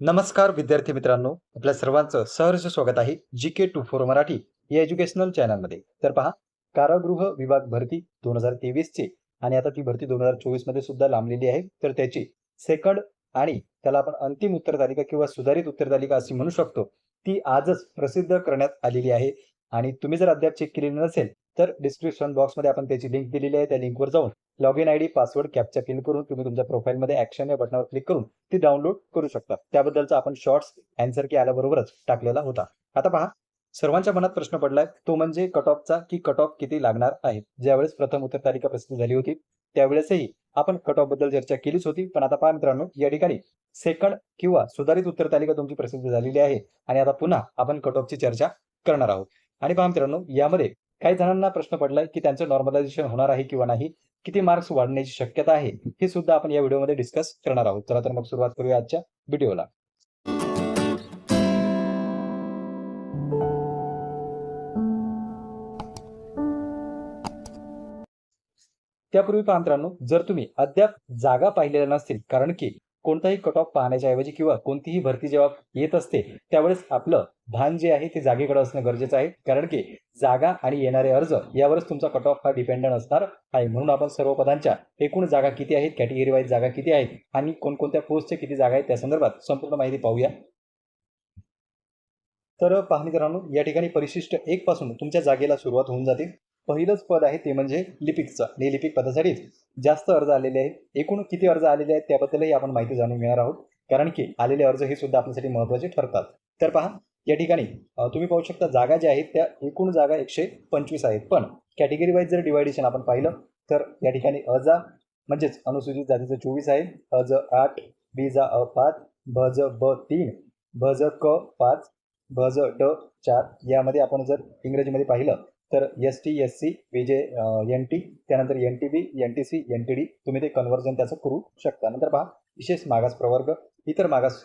नमस्कार विद्यार्थी मित्रांनो आपल्या सर्वांचं सहर्ष स्वागत आहे G K two four Marathi या एज्युकेशनल चॅनलमध्ये. तर पहा कारागृह विभाग भरती दोन हजार तेवीसची आणि आता ती भरती दोन हजार चोवीसमध्ये सुद्धा लांबलेली आहे. तर त्याची सेकंड आणि त्याला आपण अंतिम उत्तर तालिका किंवा सुधारित उत्तर तालिका अशी म्हणू शकतो. ती आजच प्रसिद्ध करण्यात आलेली आहे. आणि तुम्ही जर अद्याप चेक केलेली नसेल तर डिस्क्रिप्शन बॉक्समध्ये आपण त्याची लिंक दिलेली आहे. त्या लिंकवर जाऊन log in ID password captcha fill करून तुम्ही तुमच्या प्रोफाईलमध्ये ऍक्शन या बटनावर क्लिक करून ती डाउनलोड करू शकता. त्याबद्दलचा आपण शॉर्ट्स अँसर की आल्याबरोबरच टाकलेला होता. आता पहा सर्वांच्या मनात प्रश्न पडलाय तो म्हणजे कट ऑफचा की कट ऑफ किती लागणार आहे? ज्यावेळेस प्रथम उत्तर तालिका प्रसिद्ध झाली होती त्यावेळेसही आपण कट ऑफबद्दल चर्चा केलीच होती. पण आता पहा मित्रांनो या ठिकाणी सेकंड किंवा सुधारित उत्तर तालिका तुमची प्रसिद्ध झालेली आहे. आणि आता पुन्हा आपण कट ऑफची चर्चा करणार आहोत. आणि पहा मित्रांनो यामध्ये काही जणांना प्रश्न पडलाय की त्यांचं नॉर्मलायझेशन होणार आहे किंवा नाही किती मार्क्स वाढण्याची शक्यता आहे हे सुद्धा आपण या व्हिडिओमध्ये डिस्कस करणार आहोत. चला तर मग सुरुवात करूया आजच्या व्हिडिओला त्यापूर्वी पहा मित्रांनो जर तुम्ही अद्याप जागा पाहिलेल्या नसतील कारण की कोणताही कट ऑफ पाहण्याच्या ऐवजी किंवा कोणतीही भरती जेव्हा येत असते त्यावेळेस आपलं भान जे आहे ते जागेकडे असणं गरजेचं आहे. कारण की जागा आणि येणारे अर्ज यावरच तुमचा कट ऑफ हा डिपेंडंट असणार आहे. म्हणून आपण सर्व पदांच्या एकूण जागा किती आहेत कॅटेगरी वाईज जागा किती आहेत आणि कोणकोणत्या पोस्टच्या किती जागा आहेत त्या संदर्भात संपूर्ण माहिती पाहूया. तर पाहणी मित्रांनो या ठिकाणी परिशिष्ट एक पासून तुमच्या जागेला सुरुवात होऊन जाते. पहिलंच पद आहे ते म्हणजे लिपिकचं. आणि लिपिक पदासाठीच जास्त अर्ज आलेले आहेत. एकूण किती अर्ज आलेले आहेत त्याबद्दलही आपण माहिती जाणून घेणार आहोत. कारण की आलेले अर्ज हे सुद्धा आपल्यासाठी महत्त्वाचे ठरतात. तर पहा या ठिकाणी तुम्ही पाहू शकता जागा ज्या आहेत त्या एकूण जागा एकशे पंचवीस आहेत. पण कॅटेगरी वाईज जर डिवायडेशन आपण पाहिलं तर या ठिकाणी अजा म्हणजेच अनुसूचित जातीचं चोवीस आहे. अज आठ बी जा अ पाच भज ज ब तीन भ ज क पाच भ ज ड चार यामध्ये आपण जर इंग्रजीमध्ये पाहिलं तर S T S C B J N T त्यानंतर N T B N T C N T D तुम्ही ते कन्व्हर्जन त्याचं करू शकता. नंतर पहा विशेष मागास प्रवर्ग इतर मागास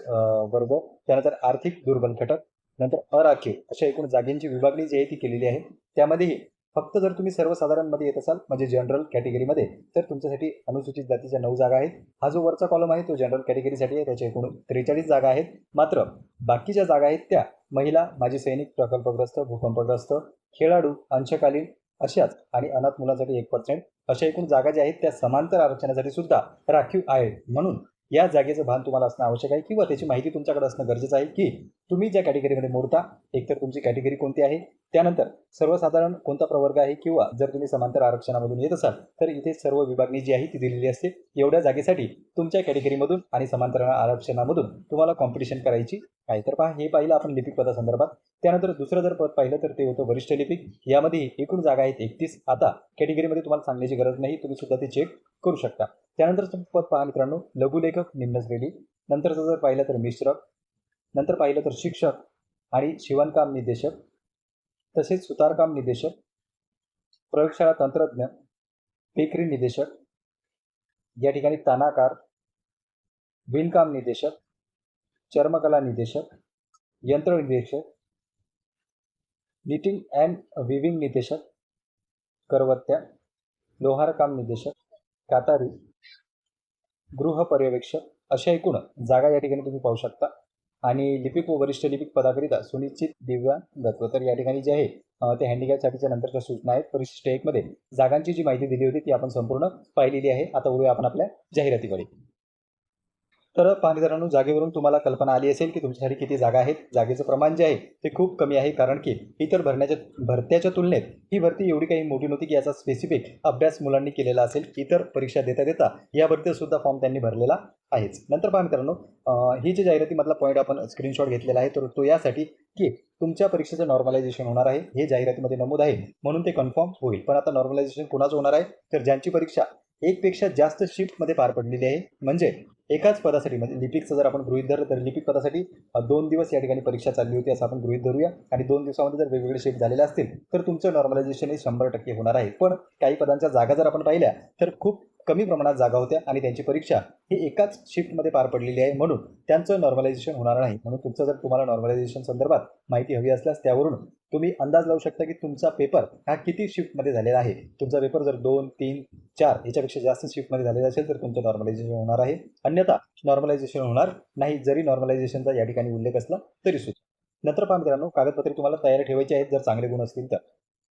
वर्ग त्यानंतर आर्थिक दुर्बल घटक नंतर अराखीव अशा एकूण जागींची विभागणी जी आहे ती केलेली आहे. त्यामध्येही फक्त जर तुम्ही सर्वसाधारणमध्ये येत असाल म्हणजे जनरल कॅटेगरीमध्ये तर तुमच्यासाठी अनुसूचित जातीच्या नऊ जागा आहेत. हा जो वरचा कॉलम आहे तो जनरल कॅटेगरीसाठी आहे. त्याच्या एकूण त्रेचाळीस जागा आहेत. मात्र बाकीच्या जागा आहेत त्या महिला माजी सैनिक प्रकल्पग्रस्त भूकंपग्रस्त खेळाडू अंशकालीन अशाच आणि अनाथ मुलांसाठी एक पर्सेंट अशा एकूण जागा ज्या आहेत त्या समांतर आरक्षणासाठी सुद्धा राखीव आहेत. म्हणून या जागेचं भान तुम्हाला असणं आवश्यक आहे किंवा त्याची माहिती तुमच्याकडे असणं गरजेचं आहे की तुम्ही ज्या कॅटेगरीमध्ये मोडता एकतर तुमची कॅटेगरी कोणती आहे? त्यानंतर सर्वसाधारण कोणता प्रवर्ग आहे? किंवा जर तुम्ही समांतर आरक्षणामधून येत असाल तर इथे सर्व विभागणी जी आहे ती दिलेली असते. एवढ्या जागेसाठी तुमच्या कॅटेगरीमधून आणि समांतर आरक्षणामधून तुम्हाला कॉम्पिटिशन करायची आहे. तर पहा हे पाहिलं आपण लिपिक पदासंदर्भात त्यानंतर दुसरं जर पद पाहिलं तर ते होतं वरिष्ठ लिपिक. यामध्ये एकूण जागा आहेत एकतीस. आता कॅटेगरीमध्ये तुम्हाला सांगण्याची गरज नाही. तुम्ही सुद्धा ते चेक करू शकता. त्यानंतर पद पहा मित्रांनो. लघुलेखक निम्न श्रेणी. नंतरचं जर पाहिलं तर मिश्र नंतर पाहिलं तर शिक्षक आणि शिवणकाम निदेशक तसेच सुतारकाम निदेशक प्रयोगशाळा तंत्रज्ञ बेकरी निदेशक या ठिकाणी तानाकार विणकाम निदेशक चर्मकला निदेशक यंत्र निर्देशक निटिंग अँड विविंग निदेशक करवत्या लोहारकाम निदेशक कातारी गृह पर्यवेक्षक अशा एकूण जागा या ठिकाणी तुम्ही पाहू शकता. आणि लिपिक व वरिष्ठ लिपिक पदाकरिता सुनिश्चित दिव्यांगत्व तर या ठिकाणी जे आहे ते हँडिकॅपसाठीच्या नंतरच्या सूचना आहेत परिशिष्ट एकमध्ये जागांची जी माहिती दिली होती ती आपण संपूर्ण पाहिलेली आहे. आता वळूया आपण आपल्या जाहिरातीकडे. तर पहा जागेवरून तुम्हाला कल्पना आली असेल की तुमच्यासाठी किती जागा आहेत. जागेचं प्रमाण जे आहे ते खूप कमी आहे. कारण की इतर भरण्याच्या भरत्याच्या तुलनेत ही भरती एवढी काही मोठी नव्हती की याचा स्पेसिफिक अभ्यास मुलांनी केलेला असेल. इतर परीक्षा देता देता या भरतीचा सुद्धा फॉर्म त्यांनी भरलेला आहेच. नंतर पहा मित्रांनो ही जी जाहिरातीमधला पॉईंट आपण स्क्रीनशॉट घेतलेला आहे तर तो यासाठी की तुमच्या परीक्षेचं नॉर्मलायझेशन होणार आहे. हे जाहिरातीमध्ये नमूद आहे. म्हणून ते कन्फर्म होईल. पण आता नॉर्मलायझेशन कुणाचं होणार आहे? तर ज्यांची परीक्षा एकपेक्षा जास्त शिफ्टमध्ये पार पडलेली आहे. म्हणजे एकाच पदासाठी म्हणजे लिपिकचं जर आपण गृहित धरलं तर लिपिक पदासाठी दोन दिवस या ठिकाणी परीक्षा चालली होती असं आपण गृहित धरूया. आणि दोन दिवसामध्ये जर वेगवेगळे शिफ्ट झालेले असतील तर तुमचं नॉर्मलायझेशन हे शंभर टक्के होणार आहे. पण काही पदांच्या जागा जर आपण पाहिल्या तर खूप कमी प्रमाणात जागा होत्या आणि त्यांची परीक्षा ही एकाच शिफ्टमध्ये पार पडलेली आहे म्हणून त्यांचं नॉर्मलायझेशन होणार नाही. म्हणून तुमचं जर तुम्हाला नॉर्मलायझेशन संदर्भात माहिती हवी असल्यास त्यावरून तुम्ही अंदाज लावू शकता की तुमचा पेपर हा किती शिफ्टमध्ये झालेला आहे. तुमचा पेपर जर दोन तीन चार याच्यापेक्षा जास्त शिफ्टमध्ये झालेला असेल तर तुमचं नॉर्मलायझेशन होणार आहे. अन्यथा नॉर्मलायझेशन होणार नाही. जरी नॉर्मलायझेशनचा या ठिकाणी उल्लेख असला तरी सुद्धा. नंतर पहा मित्रांनो कागदपत्रे तुम्हाला तयार ठेवायची आहेत. जर चांगले गुण असतील तर.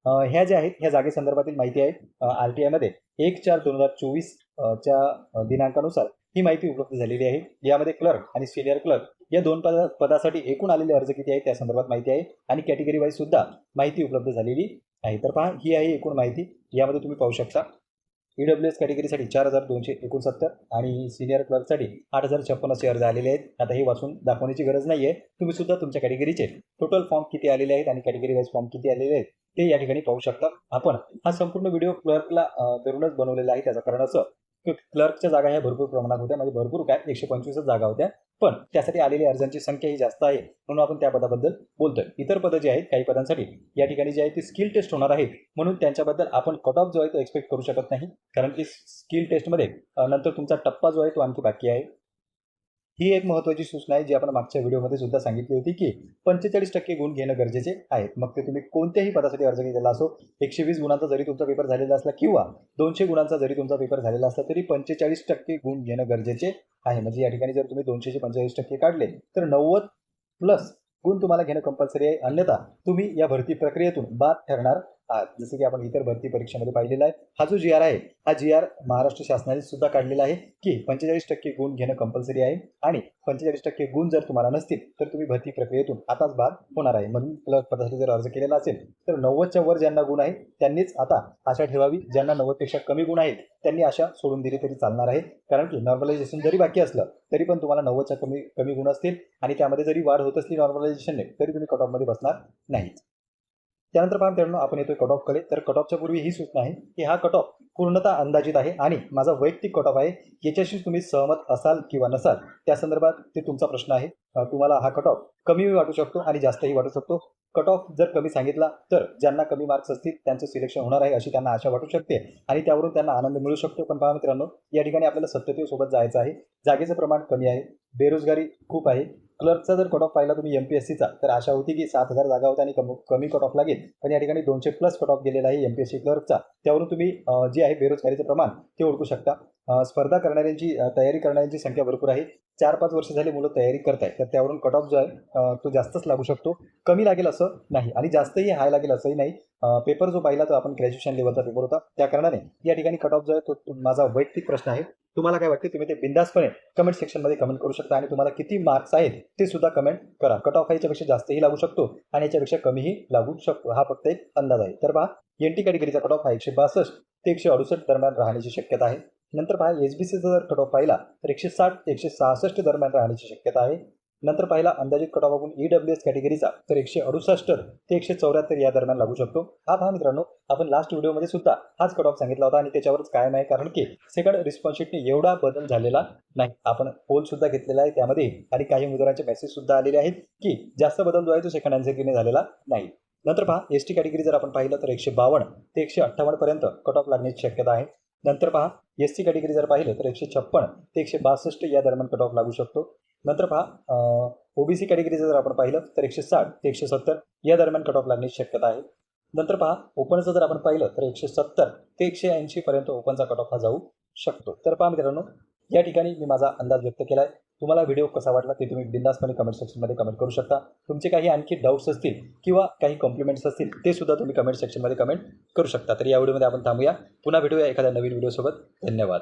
ह्या ज्या आहेत ह्या जागेसंदर्भातील माहिती आहे आर टी आयमध्ये एक चार दोन हजार चोवीस च्या दिनांकानुसार ही माहिती उपलब्ध झालेली आहे. यामध्ये क्लर्क आणि सिनियर क्लर्क या दोन पदा पदासाठी एकूण आलेले अर्ज किती आहेत त्या संदर्भात माहिती आहे. आणि कॅटेगरी वाईज सुद्धा माहिती उपलब्ध झालेली आहे. तर पहा ही आहे एकूण माहिती. यामध्ये तुम्ही पाहू शकता. ई डब्ल्यू एस कॅटेगरीसाठी चार हजार दोनशे एकोणसत्तर आणि सिनियर क्लर्कसाठी आठ हजार छप्पन असे अर्ज आलेले आहेत. आता हे वाचून दाखवण्याची गरज नाही आहे तुम्ही सुद्धा तुमच्या कॅटेगरीचे टोटल फॉर्म किती आलेले आहेत आणि कॅटेगरी वाईज फॉर्म किती आलेले आहेत ते या ठिकाणी पाहू शकता. आपण हा संपूर्ण व्हिडिओ क्लर्कला धरूनच बनवलेला आहे. त्याचं कारण असं की क्लर्कच्या जागा ह्या भरपूर प्रमाणात होत्या. म्हणजे भरपूर काय एकशे पंचवीसच जागा होत्या. पण त्यासाठी आलेली अर्जांची संख्या ही जास्त आहे. म्हणून आपण त्या पदाबद्दल बोलतोय. इतर पदं जी आहेत काही पदांसाठी या ठिकाणी जी आहे ती स्किल टेस्ट होणार आहे म्हणून त्यांच्याबद्दल आपण कट ऑफ जो आहे तो एक्सपेक्ट करू शकत नाही. कारण की स्किल टेस्टमध्ये नंतर तुमचा टप्पा जो आहे तो आणखी बाकी आहे. ही एक महत्त्वाची सूचना आहे जी आपण मागच्या व्हिडिओमध्ये सुद्धा सांगितली होती की पंचेचाळीस टक्के गुण घेणं गरजेचे आहेत. मग ते तुम्ही कोणत्याही पदासाठी अर्ज केलेला असो एकशे वीस गुणांचा जरी तुमचा पेपर झालेला असला किंवा दोनशे गुणांचा जरी तुमचा पेपर झालेला असला तरी पंचेचाळीस टक्के गुण घेणं गरजेचे आहे. म्हणजे या ठिकाणी जर तुम्ही दोनशेचे पंचेचाळीस टक्के काढले तर नव्वद प्लस गुण तुम्हाला घेणं कंपल्सरी आहे. अन्यथा तुम्ही या भरती प्रक्रियेतून बाद ठरणार आहात जसं की आपण इतर भरती परीक्षेमध्ये पाहिलेला आहे हा जो जी आर आहे हा जी आर महाराष्ट्र शासनाने सुद्धा काढलेला आहे की पंचेचाळीस टक्के गुण घेणं कंपल्सरी आहे आणि पंचेचाळीस टक्के गुण जर तुम्हाला नसतील तर तुम्ही भरती प्रक्रियेतून आताच बाद होणार आहे. म्हणून क्लर्क पदासाठी जर अर्ज केलेला असेल तर नव्वदच्या वर ज्यांना गुण आहे त्यांनीच आता आशा ठेवावी. ज्यांना नव्वदपेक्षा कमी गुण आहेत त्यांनी आशा सोडून दिली तरी चालणार आहे. कारण की नॉर्मलायझेशन जरी बाकी असलं तरी पण तुम्हाला नव्वदच्या कमी कमी गुण असतील आणि त्यामध्ये जरी वाढ होत असली नॉर्मलायझेशनने तरी तुम्ही कट ऑफमध्ये बसणार नाहीत. त्यानंतर पहा मित्रांनो आपण येतोय कट ऑफकडे तर कट ऑफच्या पूर्वी ही सूचना आहे की हा कट ऑफ पूर्णतः अंदाजित आहे आणि माझा वैयक्तिक कट ऑफ आहे. याच्याशी तुम्ही सहमत असाल किंवा नसाल त्या संदर्भात ते तुमचा प्रश्न आहे. तुम्हाला हा कट ऑफ कमी वाटू शकतो आणि जास्तही वाटू शकतो. कट ऑफ जर कमी सांगितला तर ज्यांना कमी मार्क्स असतील त्यांचं सिलेक्शन होणार आहे अशी त्यांना आशा वाटू शकते आणि त्यावरून त्यांना आनंद मिळू शकतो. पण पहा मित्रांनो या ठिकाणी आपल्याला सत्यतेसोबत जायचं आहे. जागेचं प्रमाण कमी आहे. बेरोजगारी खूप आहे. क्लर्कचा जर कट ऑफ पाहिला तुम्ही एम पी एस सीचा तर आशा होती की सात हजार जागा होत्या आणि कम कमी कट ऑफ लागेल. पण या ठिकाणी दोनशे प्लस कट ऑफ गेलेला आहे एम पी एस सी क्लर्कचा त्यावरून तुम्ही जे आहे बेरोजगारीचं प्रमाण ते ओळखू शकता. स्पर्धा करणाऱ्यांची तयारी करणाऱ्यांची संख्या भरपूर आहे. चार पाच वर्ष झाली मुलं तयारी करत आहेत तर त्यावरून कट ऑफ जो आहे तो जास्तच लागू शकतो. कमी लागेल असं नाही आणि जास्तही हाय लागेल असंही नाही. पेपर जो पाहिला तो आपण ग्रॅज्युएशन लेवलचा पेपर होता. त्या कारणाने या ठिकाणी कट ऑफ जो आहे तो माझा वैयक्तिक प्रश्न आहे. तुम्हाला काय वाटते? तुम्ही ते बिंदासपणे कमेंट सेक्शनमध्ये कमेंट करू शकता आणि तुम्हाला किती मार्क्स आहेत ते सुद्धा कमेंट करा. कट ऑफ याच्यापेक्षा जास्तही लागू शकतो आणि याच्यापेक्षा कमीही लागू शकतो. हा फक्त एक अंदाज आहे. तर पहा एन टी कॅटेगरीचा कट ऑफ हा एकशे बासष्ट ते एकशे अडुसष्ट दरम्यान राहण्याची शक्यता आहे. नंतर पहा एस बी सीचा जर कट ऑफ पाहिला तर एकशे साठ एकशे सहासष्ट दरम्यान राहण्याची शक्यता आहे. नंतर पाहिला अंदाजित cut off E W E W S कॅटेगरीचा तर एकशे अडुसष्ट ते एकशे चौऱ्याहत्तर या दरम्यान लागू शकतो. हा पहा मित्रांनो आपण लास्ट व्हिडिओमध्ये सुद्धा हाच कट ऑफ सांगितला होता आणि त्याच्यावरच कायम आहे कारण की सेकंड रिस्पॉन्स शीटने एवढा बदल झालेला नाही. आपण पोल सुद्धा घेतलेला आहे त्यामध्ये आणि काही उमेदवारांचे मेसेज सुद्धा आलेले आहेत की जास्त बदल जो आहे तो सेकंड अँझिटीने झालेला नाही. नंतर पहा एस टी कॅटेगरी जर आपण पाहिलं तर एकशे बावन्न ते एकशे अठ्ठावन्न पर्यंत कट ऑफ लागण्याची शक्यता आहे. नंतर पहा एस सी कॅटेगरी जर पाहिलं तर एकशे छप्पन ते एकशे बासष्ट या दरम्यान कट ऑफ लागू शकतो. नंतर पहा ओबीसी कॅटेगरीचं जर आपण पाहिलं तर एकशे साठ ते एकशे सत्तर या दरम्यान कट ऑफ लागण्याची शक्यता आहे. नंतर पहा ओपनचं जर आपण पाहिलं तर एकशे सत्तर ते एकशे ऐंशीपर्यंत ओपनचा कट ऑफ हा जाऊ शकतो. तर पहा मित्रांनो या ठिकाणी मी माझा अंदाज व्यक्त केला आहे तुम्हाला व्हिडिओ कसा वाटला ते तुम्ही बिंदासपणे कमेंट सेक्शनमध्ये कमेंट करू शकता. तुमचे काही आणखी डाऊट्स असतील किंवा काही कॉम्प्लिमेंट्स असतील ते सुद्धा तुम्ही कमेंट सेक्शनमध्ये कमेंट करू शकता. तर या व्हिडिओमध्ये आपण थांबूया. पुन्हा भेटूया एखाद्या नवीन व्हिडिओसोबत धन्यवाद.